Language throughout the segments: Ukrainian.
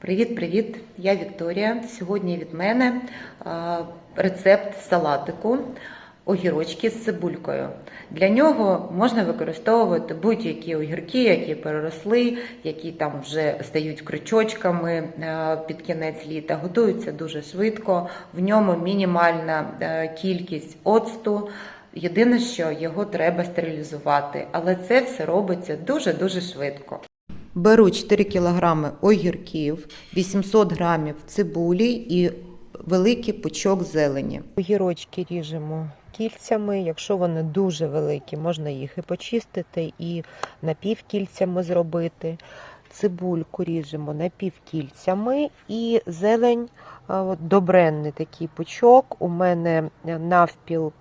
Привіт-привіт! Я Вікторія. Сьогодні від мене рецепт салатику огірочки з цибулькою. Для нього можна використовувати будь-які огірки, які переросли, які там вже стають крючочками під кінець літа. Готуються дуже швидко. В ньому мінімальна е, кількість оцту. Єдине, що його треба стерилізувати, але це все робиться дуже-дуже швидко. Беру 4 кг огірків, 800 г цибулі і великий пучок зелені. Огірочки ріжемо кільцями. Якщо вони дуже великі, можна їх і почистити, і напівкільцями зробити. Цибульку ріжемо напівкільцями і зелень добренний такий пучок. У мене навпіл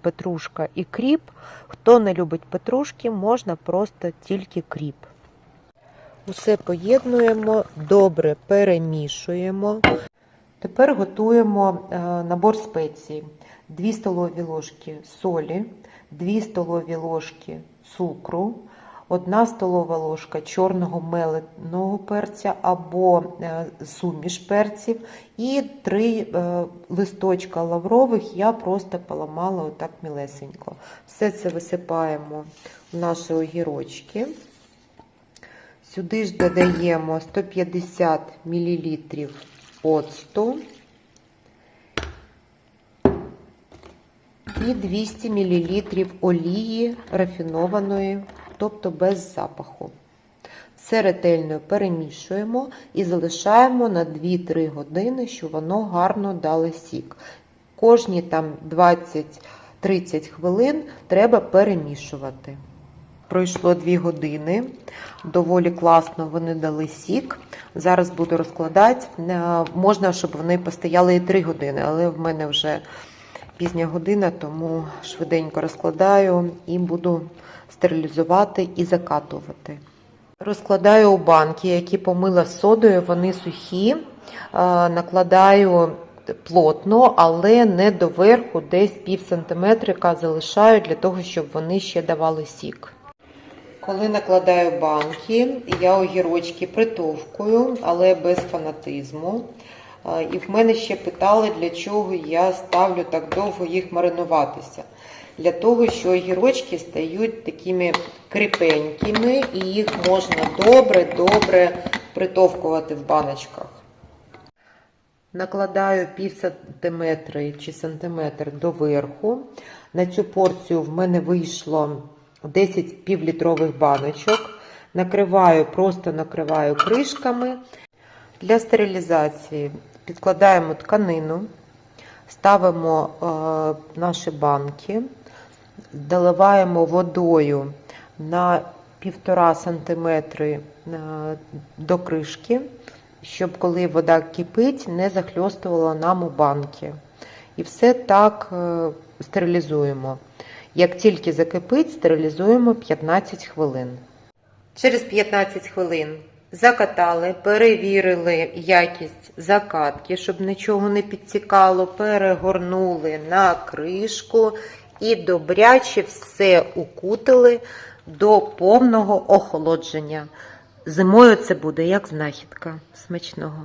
петрушка і кріп. Хто не любить петрушки, можна просто тільки кріп. Усе поєднуємо, добре перемішуємо. Тепер готуємо е, набор спецій. 2 столові ложки солі, 2 столові ложки цукру, 1 столова ложка чорного меленого перця або е, суміш перців і 3 листочка лаврових я просто поламала отак мілесенько. Все це висипаємо в наші огірочки. Сюди ж додаємо 150 мл оцту і 200 мл олії рафінованої, тобто без запаху. Все ретельно перемішуємо і залишаємо на 2-3 години, щоб воно гарно дало сік. Кожні там 20-30 хвилин треба перемішувати. Пройшло 2 години, доволі класно вони дали сік. Зараз буду розкладати. Е, Можна, щоб вони постояли і 3 години, але в мене вже пізня година, тому швиденько розкладаю і буду стерилізувати і закатувати. Розкладаю у банки, які помила содою, вони сухі, Е, накладаю плотно, але не доверху, десь пів сантиметрика залишаю для того, щоб вони ще давали сік. Коли накладаю банки, я огірочки притовкую, але без фанатизму. І в мене ще питали, для чого я ставлю так довго їх маринуватися. Для того, що огірочки стають такими кріпенькими і їх можна добре-добре притовкувати в баночках. Накладаю пів сантиметра чи сантиметр доверху. На цю порцію в мене вийшло 10 півлітрових баночок. Накриваю, просто накриваю кришками. Для стерилізації підкладаємо тканину, ставимо е, наші банки, доливаємо водою на 1,5 см е, до кришки, щоб коли вода кипить, не захльостувала нам у банки. І все так е, стерилізуємо. Як тільки закипить, стерилізуємо 15 хвилин. Через 15 хвилин закатали, перевірили якість закатки, щоб нічого не підтікало, перегорнули на кришку і добряче все укутили до повного охолодження. Зимою це буде як знахідка смачного.